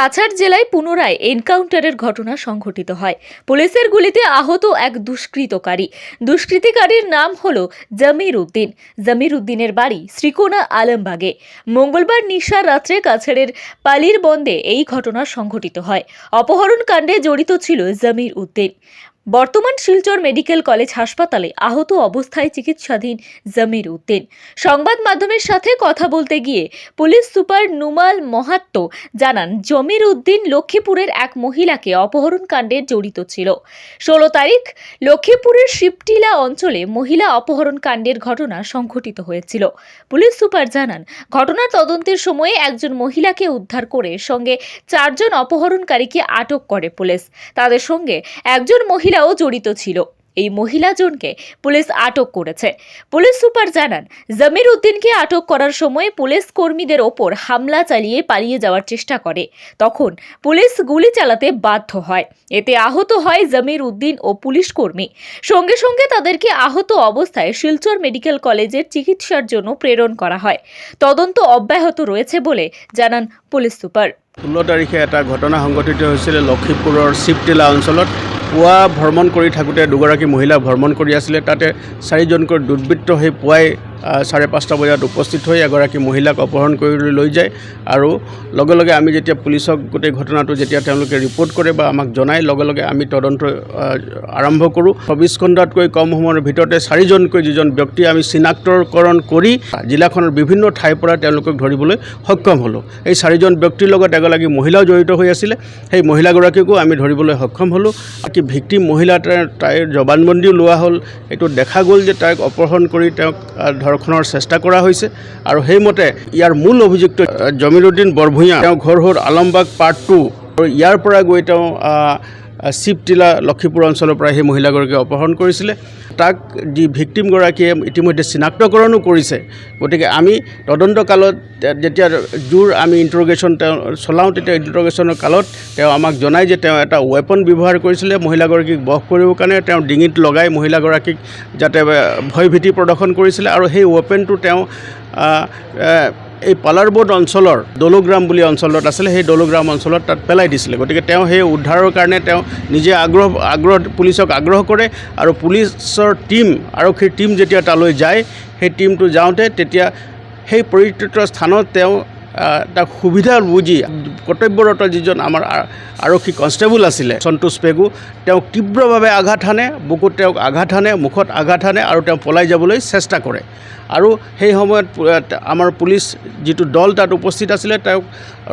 কাছাড় জেলায় পুনরায় এনকাউন্টারের ঘটনা সংঘটিত হয়। পুলিশের গুলিতে আহত এক দুষ্কৃতকারী। দুষ্কৃতিকারীর নাম হল জামির উদ্দিন। জামির উদ্দিনের বাড়ি শ্রীকোনা আলমবাগে। মঙ্গলবার নিশা রাত্রে কাছাড়ের পালির বন্দে এই ঘটনা সংঘটিত হয়। অপহরণ কাণ্ডে জড়িত ছিল জমির উদ্দিন। বর্তমান শিলচর মেডিকেল কলেজ হাসপাতালে আহত অবস্থায় চিকিৎসাধীন জামির উদ্দিন। সংবাদ মাধ্যমের সাথে কথা বলতে গিয়ে পুলিশ সুপার নুমাল মহাত্ম জানান, জমির উদ্দিন লক্ষ্মীপুরের এক মহিলাকে অপহরণ কাণ্ডে জড়িত ছিল। ষোলো তারিখ লক্ষ্মীপুরের শিবটিলা অঞ্চলে মহিলা অপহরণ কাণ্ডের ঘটনা সংঘটিত হয়েছিল। পুলিশ সুপার জানান, ঘটনার তদন্তের সময়ে একজন মহিলাকে উদ্ধার করে সঙ্গে চারজন অপহরণকারীকে আটক করে পুলিশ। তাদের সঙ্গে একজন মহিলাও জড়িত ছিল। এই মহিলাজনকে পুলিশ আটক করেছে। পুলিশ সুপার জানান, জামির উদ্দিনকে আটক করার সময় পুলিশ কর্মীদের ওপর হামলা চালিয়ে পালিয়ে যাওয়ার চেষ্টা করে। তখন পুলিশ গুলি চালাতে বাধ্য হয়। এতে আহত হয় জামির উদ্দিন ও পুলিশ কর্মী। সঙ্গে সঙ্গে তাদেরকে আহত অবস্থায় শিলচর মেডিকেল কলেজের চিকিৎসার জন্য প্রেরণ করা হয়। তদন্ত অব্যাহত রয়েছে বলে জানান পুলিশ সুপার। ষোল্ল তাৰিখে এটা ঘটনা সংঘটিত হৈছিলে লখিমপুৰৰ শিৱটিলা অঞ্চলত। পুৱা ভ্ৰমণ কৰি থাকোঁতে দুগৰাকী মহিলা ভ্ৰমণ কৰি আছিলে। তাতে চাৰিজনকৈ দুৰ্বৃত্ত সেই পুৱাই চাৰে পাঁচটা বজাত উপস্থিত হৈ এগৰাকী মহিলাক অপহৰণ কৰি লৈ যায় আৰু লগে লগে আমি যেতিয়া পুলিচক গোটেই ঘটনাটো যেতিয়া তেওঁলোকে ৰিপৰ্ট কৰে বা আমাক জনায় লগে লগে আমি তদন্ত আৰম্ভ কৰোঁ। চৌবিছ ঘণ্টাতকৈ কম সময়ৰ ভিতৰতে চাৰিজনকৈ যিজন ব্যক্তি আমি চিনাক্তকৰণ কৰি জিলাখনৰ বিভিন্ন ঠাইৰ পৰা তেওঁলোকক ধৰিবলৈ সক্ষম হ'লোঁ। এই চাৰিজন ব্যক্তিৰ লগত এগৰাকী মহিলাও জড়িত হৈ আছিলে। সেই মহিলাগৰাকীকো আমি ধৰিবলৈ সক্ষম হ'লোঁ। বাকী ভিক্টিম মহিলা তাইৰ জবানবন্দীও লোৱা হ'ল। এইটো দেখা গ'ল যে তাইক অপহৰণ কৰি তেওঁক আহ, ধৰ্ষণৰ চেষ্টা কৰা হৈছে। আৰু সেইমতে ইয়াৰ মূল অভিযুক্ত জমিলুদ্দিন বৰভূঞা, তেওঁ ঘৰ হ'ল আলমবাগ পাৰ্ট টু আৰু ইয়াৰ পৰা গৈ তেওঁ শিৱটিলা লক্ষীপুৰ অঞ্চলৰ পৰা সেই মহিলাগৰাকীক অপহৰণ কৰিছিলে। তাক যি ভিক্টিমগৰাকীয়ে ইতিমধ্যে চিনাক্তকৰণো কৰিছে গতিকে আমি তদন্তকালত যেতিয়া জোৰ আমি ইণ্টাৰগেশ্যন তেওঁ চলাওঁ তেতিয়া ইণ্টাৰগেশ্যনৰ কালত তেওঁ আমাক জনায় যে তেওঁ এটা ৱেপন ব্যৱহাৰ কৰিছিলে মহিলাগৰাকীক বশ কৰিবৰ কাৰণে তেওঁ ডিঙিত লগাই মহিলাগৰাকীক যাতে আহ, ভয়ভীতি প্ৰদৰ্শন কৰিছিলে। আৰু সেই ৱেপনটো তেওঁ এই পালাৰবোৰ্ড অঞ্চলৰ দলুগ্ৰাম বুলি অঞ্চলত আছিলে, সেই দলুগ্ৰাম অঞ্চলত তাত পেলাই দিছিলে। গতিকে তেওঁ সেই উদ্ধাৰৰ কাৰণে তেওঁ নিজে আগ্ৰহ আগ্ৰহ, পুলিচক আগ্ৰহ কৰে আৰু পুলিচৰ টীম, আৰক্ষীৰ টীম যেতিয়া তালৈ যায়, সেই টীমটো যাওঁতে তেতিয়া সেই পৰিত্যক্ত স্থানত তেওঁ এটা সুবিধা বুজি কৰ্তব্যৰত যিজন আমাৰ আৰক্ষী কনষ্টেবল আছিলে, সন্তোষ পেগু, তেওঁক তীব্ৰভাৱে আঘাত হানে বুকুত তেওঁক আঘাত হানে মুখত আঘাত হানে আৰু তেওঁ পলাই যাবলৈ চেষ্টা কৰে। আৰু সেই সময়ত আমাৰ পুলিচ যিটো দল তাত উপস্থিত আছিলে, তেওঁক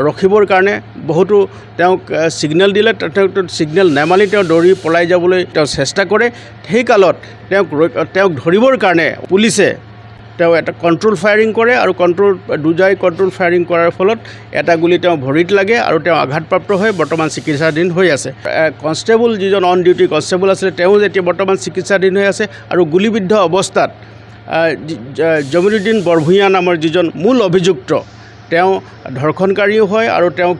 ৰখিবৰ কাৰণে বহুতো তেওঁক ছিগনেল দিলে। তেওঁক ছিগনেল নেমানি তেওঁ দৌৰি পলাই যাবলৈ তেওঁ চেষ্টা কৰে। সেই কালত তেওঁক তেওঁক ধৰিবৰ কাৰণে পুলিচে তেওঁ এটা কণ্ট্ৰল ফায়াৰিং কৰে আৰু কণ্ট্ৰল দুজাই কণ্ট্ৰল ফায়াৰিং কৰাৰ ফলত এটা গুলি তেওঁ ভৰিত লাগে আৰু তেওঁ আঘাতপ্ৰাপ্ত হৈ বৰ্তমান চিকিৎসাধীন হৈ আছে। কনষ্টেবল যিজন অন ডিউটি কনষ্টেবল আছিলে, তেওঁ যেতিয়া বৰ্তমান চিকিৎসাধীন হৈ আছে আৰু গুলিবিদ্ধ অৱস্থাত আহ, জি- বৰভূঞা নামৰ যিজন মূল অভিযুক্ত তেওঁ ধৰ্ষণকাৰীও হয় আৰু তেওঁ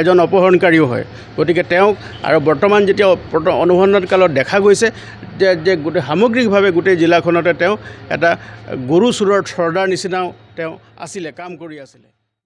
এজন অপহৰণকাৰীও হয়। গতিকে তেওঁক আৰু বৰ্তমান যেতিয়া অনুসন্ধান কালত দেখা গৈছে যে যে গোটেই সামগ্ৰিকভাৱে গোটেই জিলাখনতে তেওঁ এটা গৰু চোৰৰ চৰ্দাৰ নিচিনাও তেওঁ আছিলে কাম কৰি আছিলে।